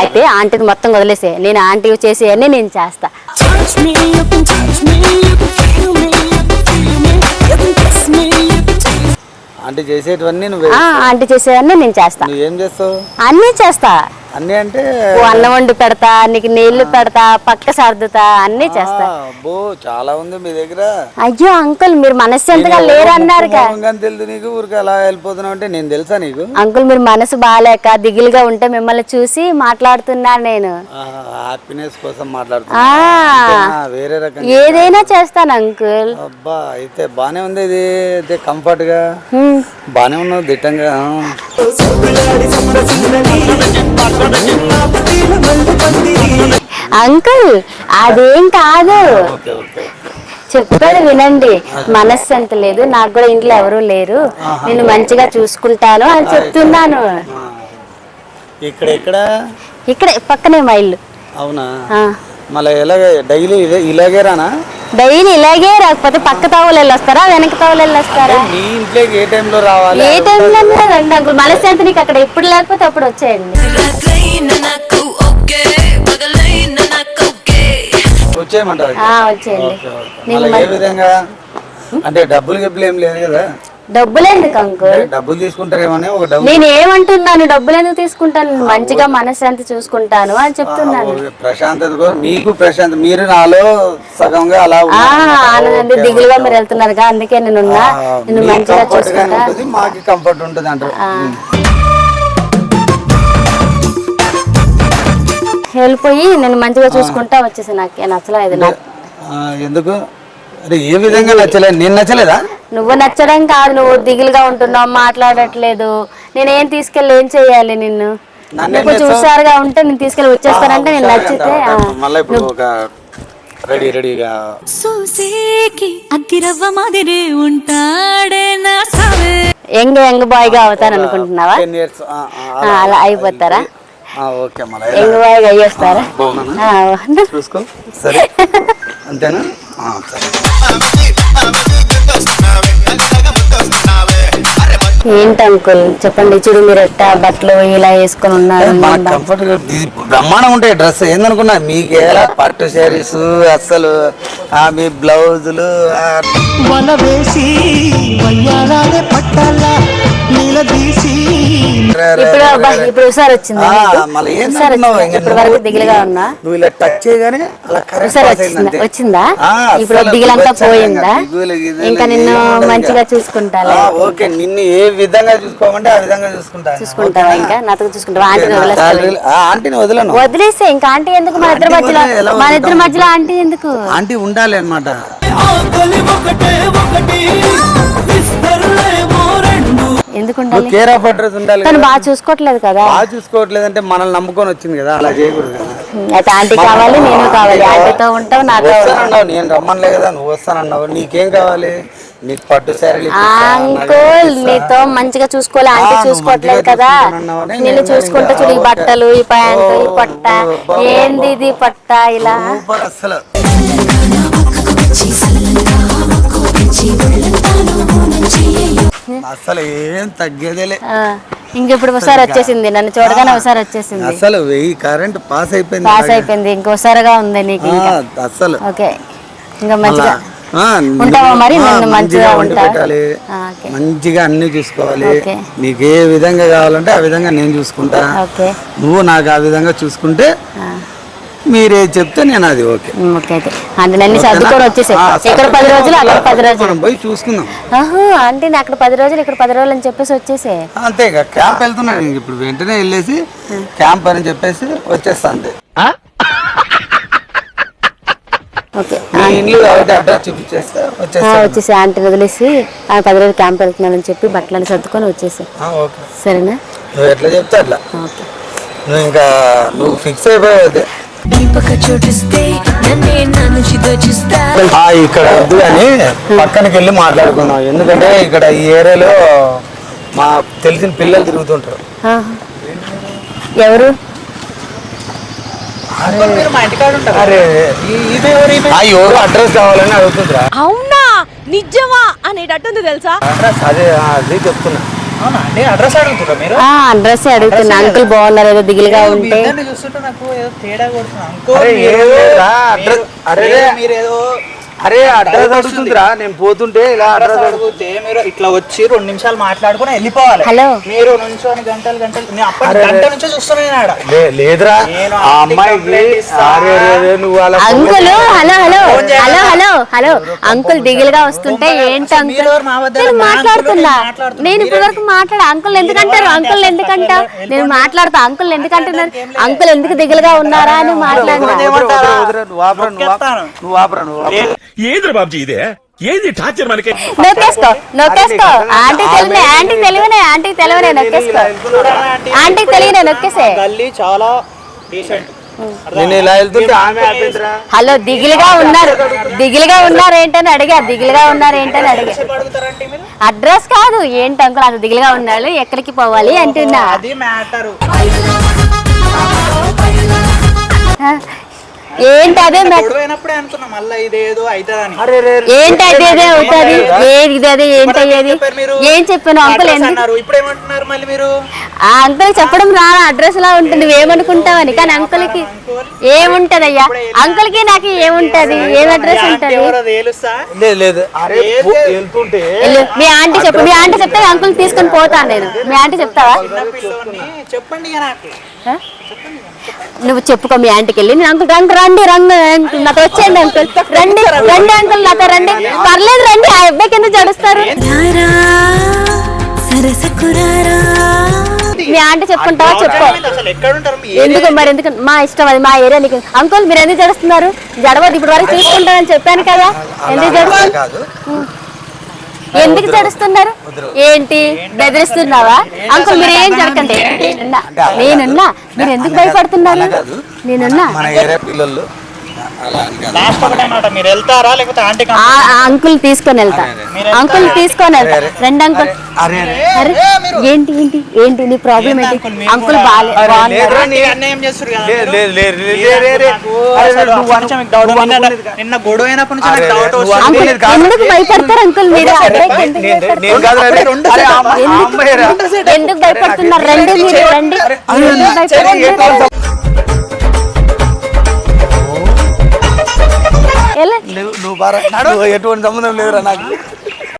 అయితే ఆంటీని మొత్తం వదిలేసే నేను ఆంటీ చేసేవన్నీ నేను చేస్తా. అంటే చేసేటివన్నీ ఆంటీ చేసేవన్నీ నేను చేస్తా. చేస్తావు? అన్నీ చేస్తా. అన్నీ అంటే అన్నం వండి పెడతా నీకు నీళ్ళు పెడతా పక్క సర్దుతా అన్నీ చేస్తా. అబ్బో చాలా ఉంది మీ దగ్గర. అయ్యో అంకుల్ మీరు మనశ్శాంతిగా లేరన్నారుగా. కానీ తెలుసు నీకు ఊరికి అలా వెళ్ళిపోతున్నావు అంటే నేను తెలుసా నీకు? అంకుల్ మీరు మనసు బాగాలేక దిగులుగా ఉంటే మిమ్మల్ని చూసి మాట్లాడుతున్నాను నేను. హ్యాపీనెస్ కోసం ఆ. మాట్లాడుతున్నా వేరే రకం ఏదైనా చేస్తాను అంకుల్. అబ్బా అయితే బానే ఉంది ఇది. అయితే కంఫర్ట్గా. బానే ఉన్నావు దిట్టంగా. అంకుల్ అదేం కాదు. చెప్పాడు వినండి. మనశ్శాంతి లేదు. నాకు కూడా ఇంట్లో ఎవరూ లేరు. నేను మంచిగా చూసుకుంటాను అని చెప్తున్నాను. ఇక్కడ ఇక్కడ ఇక్కడ పక్కనే మా ఇల్లు. అవునా. మళ్ళీ ఎలాగ? డైలీ ఇలాగే రానా? డైలీ ఇలాగే రాకపోతే పక్క తావులు వెళ్ళొస్తారా వెనక తావులు వెళ్ళొస్తారా? మీ ఇంట్లోకి ఏ టైంలో రావాలి? ఏ టైంలో రండి అంకుల్. మనశ్శాంతి నీకు అక్కడ ఎప్పుడు లేకపోతే అప్పుడు వచ్చేయండి. రాత్రైన నాకు ఓకే పగలైన నాకు ఓకే. వచ్చేయమంటారు. ఆ, వచ్చేయండి. అంటే డబ్బులు గిబ్బులు ఏం లేదు కదా? డబ్బులు ఎందుకు అంకుల్ డబ్బులు తీసుకుంటారేమని ఒక డబ్బు. నేను ఏమంటున్నాను డబ్బులు ఎందుకు తీసుకుంటాను మంచిగా మనశ్శాంతి చూసుకుంటాను అని చెప్తున్నాను. ప్రశాంతత కోసం మీకు ప్రశాంత్ మీరు నాలో సగంగా అలా. ఆనందండి దిగులుగా మీరు వెళ్తున్నారుగా అందుకే నేను ఉన్నా. ఆ, నేను మీకు మంచిగా comfort గానే చూసుకుంటా. ఉంటుంది మాకు కంఫర్ట్ ఉంటుంది అంటారు. వెళ్ళిపోయి నేను మంచిగా చూసుకుంటా వచ్చేసి నాకు నచ్చలేదు నాకు. ఎందుకు? అరే ఏ విధంగా నచ్చలేదు నేను నచ్చలేదా? నువ్వు నచ్చడం కాదు నువ్వు దిగులుగా ఉంటున్నావు మాట్లాడట్లేదు. నేనేం తీసుకెళ్ళి ఏం చేయాలి నిన్ను? నువ్వు కొంచెం హుషారుగా ఉంటే నేను తీసుకెళ్ళి వచ్చేస్తానంటే నేను నచ్చితే ఆ. మళ్ళీ ఇప్పుడు ఒక రెడీ రెడీగా. సూసేకి అగ్గిరవ్వ మాదిరి ఉంటాడే నా సావే. యంగ్ యంగ్ బాయ్గా అవుతాను అనుకుంటున్నావా? టెన్ ఇయర్స్ ఆ, అలా అయిపోతారా? ఓకే మళ్ళీ యంగ్ బాయ్గా అయ్యేస్తారా? చూసుకో. సరే. అంతేనా? ఏంటి అంకుల్? చెప్పండి చూడు మీరు ఎట్టా బట్టలు ఇలా వేసుకొని ఉన్నారు మాకు కంఫర్ట్ బ్రహ్మాండం ఉంటాయి డ్రెస్. ఏందనుకున్నా మీకు ఎలా పట్టు శారీస్ అస్సలు ఆ మీ బ్లౌజులు వేసి పట్టాల. నీలదీసి. ఇప్పుడు. ఇప్పుడు వచ్చింది వరకు దిగులుగా ఉన్నా? నువ్వు ఇలా టచ్ చేయగానే అలా కరెక్ట్ హుషారు పాస్ అయింది వచ్చిందా? ఇప్పుడు దిగులంతా పోయిందా? ఇంకా నిన్ను మంచిగా ఆ, ఓకే నిన్ను ఏ విధంగా చూసుకోమంటే ఆ విధంగా చూసుకుంటా చూసుకుంటావా ఇంకా? నాతో చూసుకుంటావా? ఆంటీని నా వదిలేస్తావా salary- ఆ, ఆంటీని వదలను. వదిలేస్తే ఇంకా ఆంటీ ఎందుకు మన ఇద్దరి మధ్యలో మన ఇద్దరి? మధ్యలో ఆంటీ ఎందుకు? ఆంటీ ఉండాలి అనమాట ఒకటే ఒకటి. ఎందుకు ఉండాలి కేర్ ఆఫ్ అడ్రస్ ఉండాలి తను కదా. బాగా చూసుకోవట్లేదు కదా. బాగా చూసుకోవట్లేదంటే మనల్ని నమ్ముకొని వచ్చింది కదా అలా చేయకూడదు అయితే ఆంటీ కావాలి నేను కావాలి. ఆంటీతో ఉంటావు నాతో ఉంటావు. వస్తానన్నావు నేను రమ్మనలే కదా నువ్వు వస్తానన్నావు నీకేం కావాలి? నీకు పట్టు అంకుల్ నీతో మంచిగా చూసుకోవాలి. ఆంటీ చూసుకోవట్లేదు కదా. నిన్ను నేను చూసుకుంటూ చూడు ఈ. బట్టలు ఈ ప్యాంటు ఈ పట్ట. ఏంది ఇది పట్ట ఇలా? అసలు. అసలు ఏం తగ్గేదేలే. ఇంకెప్పుడు ఒకసారి వచ్చేసింది నన్ను చూడగానే ఒకసారి వచ్చేసింది. అసలు వెయ్యి కరెంట్ పాస్ అయిపోయింది పాస్ అయిపోయింది ఇంకోసారిగా ఉంది నీకు అసలు. ఓకే ఇంకా మంచిగా ఉంటావా మరి? నన్ను మంచిగా? పెట్టాలి. మంచిగా అన్ని చూసుకోవాలి. నీకు ఏ విధంగా కావాలంటే ఆ విధంగా నేను చూసుకుంటా. నువ్వు నాకు ఆ విధంగా చూసుకుంటే మీరే చెప్తే నేను అది ఓకే. ఓకే అయితే. అంటే నన్ను సర్దుకొని వచ్చేసాయి. ఇక్కడ పది రోజులు అక్కడ పది రోజులు. మనం పోయి చూసుకుందాం. ఆహా అంటే నేను అక్కడ పది రోజులు ఇక్కడ పది రోజులు అని చెప్పేసి వచ్చేసే. అంతే ఇక క్యాంప్ వెళ్తున్నాను. ఇప్పుడు వెంటనే వెళ్ళేసి క్యాంప్ అని చెప్పేసి వచ్చేస్తా అంతే. ఓకే. ఇల్లు కాబట్టి అడ్రస్ చూపించేస్తా వచ్చేసి. ఆంటీని వదిలేసి ఆ పది రోజులు క్యాంప్ వెళ్తున్నానని చెప్పి బట్టలను సర్దుకొని వచ్చేసి. ఆ, ఓకే. సరేనా? నువ్వు ఎట్లా చెప్తే అట్లా. ఓకే. నువ్వు ఇంకా నువ్వు ఫిక్స్ అయిపోయావు అదే దీపక చోటిస్తే నన్నే ఇక్కడ వద్దు అని పక్కనకి వెళ్ళి మాట్లాడుకున్నాం. ఎందుకంటే ఇక్కడ ఈ ఏరియాలో మా తెలిసిన పిల్లలు తిరుగుతుంటారు. ఎవరు? ఎవరు అడ్రస్ కావాలని అడుగుతుందిరా అవునా? నిజమా? అనేటట్టుంది తెలుసా? అడ్రస్ అదే అదే చెప్తున్నా. అడ్రస్ అడుగుతురా మీరు? ఆ అడ్రస్ అడుగుతున్నా. అంకుల్ బాగున్నారు ఏదో దిగులుగా ఉంటే. ఇద్దరిని చూస్తుంటే నాకు ఏదో తేడా కొడుతుంది. అంకో అరే, మీరు- ఏం లేదురా, అడ్రస్- అరే. అడ్రస్ అడుగుతుందిరా నేను పోతుంటే ఇలా అడ్రస్ అడ్రస్ అడుగు అడిగితే మీరు ఇట్లా వచ్చి రెండు నిమిషాలు మాట్లాడుకుని వెళ్ళిపోవాలి హలో. మీరు నుంచొని గంటలు గంటలు నేను అప్పటి గంట. నుంచో చూస్తున్నాను ఆడ లేదురా ఆ అమ్మాయికి. అరే, అరే, నువ్వు అలా uncle hello hello? Hello hello hello uncle దిగులుగా వస్తుంటే ఫోన్ ఏంటి అంకుల్ నేను మాట్లాడుతున్నా అంకుల్ నేను ఇప్పటి వరకు మాట్లాడా అంకుల్ ఎందుకంటారు అంకుల్ ఎందుకంటా నేను మాట్లాడతా అంకుల్ ఎందుకంటున్నారు అంకుల్ ఎందుకు దిగులుగా ఉన్నారా అని వదిలేరా, నువ్వు ఆపరా, నువ్వు ఆపరా. నువ్వు. ఏంద్ర బాబ్జీ ఇదే? ఏంది టార్చర్ మనకి? నొక్కేసుకో నొక్కేసుకో. ఆంటీ తెలివినే ఆంటీ తెలివినే ఆంటీ తెలివినే నొక్కేసుకో. ఆంటీకి తెలియనే నొక్కేసే. గల్లీ చాలా డీసెంట్ నేను ఇలా వెళ్తుంటే ఆమె ఆపేందిరా? హలో దిగులుగా ఉన్నారు. దిగులుగా ఉన్నారు ఏంటని అడిగా దిగులుగా ఉన్నారు ఏంటని అడిగా. అడ్రస్ కాదు. ఏంటి అంకుల్ అంత దిగులుగా ఉన్నారు ఎక్కడికి పోవాలి అంటున్నా. ఏంటి అదే మె- గొడవ అయినప్పుడే అనుకున్నా మళ్ళీ ఇదేదో అవుతుందని అరే రే రే. ఏంటి అదే అదే అవుతుంది? ఏది ఇది అదే? ఏంటి అయ్యేది? చెప్పారు మీరు? ఏం చెప్పాను? అంకుల్ అడ్రస్ ఎందుకు అన్నారు. ఇప్పుడు ఏమంటున్నారు మళ్ళీ మీరు? ఆ అంకుల్ చెప్పడం రా అడ్రస్ లా ఉంటుంది. నువ్వేమనుకుంటావని కానీ అంకుల్? కి ఏముంటది అయ్యా అంకుల్కి నాకు ఏముంటది? ఏం అడ్రస్ ఉంటది? లేదు. మీ ఆంటీ చెప్పు. మీ ఆంటీ చెప్తే అంకుల్ తీసుకొని పోతాను నేను. మీ ఆంటీ చెప్తావా? చెప్పండి నాకు? నువ్వు చెప్పుకో మీ ఆంటీకి వెళ్ళి నేను అంకుల్ రండి రండి రండి అంకుల్ నాతో వచ్చేయండి అంకుల్. రండి రండి అంకుల్ నాతో రండి. పర్లేదు రండి ఆ జడుస్తారు. రారా సరసకు రారా మీ ఆంటీ చెప్పుకుంటావా? చెప్పుకో. అసలు. ఎక్కడ ఉంటారు మీ ఎందుకు మరి ఎందుకు? మా ఇష్టం అది మా ఏరియా నీకు. అంకుల్ మీరు ఎందుకు జడుస్తున్నారు? జడవద్దు ఇప్పుడు వరకు చూసుకుంటానని చెప్పాను కదా. ఎందుకు జడుస్తున్నారు కాదు. ఎందుకు జడుస్తున్నారు ఏంటి? బెదిరిస్తున్నావా? అంకుల్ మీరు ఏం జరగండి నేనున్నా. మీరు ఎందుకు భయపడుతున్నారు? నేనున్నా. మన ఏరియా పిల్లలు. లాస్ట్ ఒకటే మాట మీరు వెళ్తారా లేకపోతే ఆంటీ ఆ ఆ అంకుల్ తీసుకొని వెళ్తా. అంకుల్ తీసుకొని వెళ్తా. రెండు అంకుల్. అరే అరే అరే. ఏంటి ఏంటి ఏంటి నీ ప్రాబ్లం ఏంటి అంకుల్ నిన్న- గొడవ అయినప్పటి నుంచి డౌట్ వస్తుంది. ఎందుకు భయపడతారు అంకుల్ మీరు. ఎందుకు భయపడుతున్నారు? రండి మీరు రండి. నువ్వు నువ్వు ఎటువంటి సంబంధం లేదురా నాకు.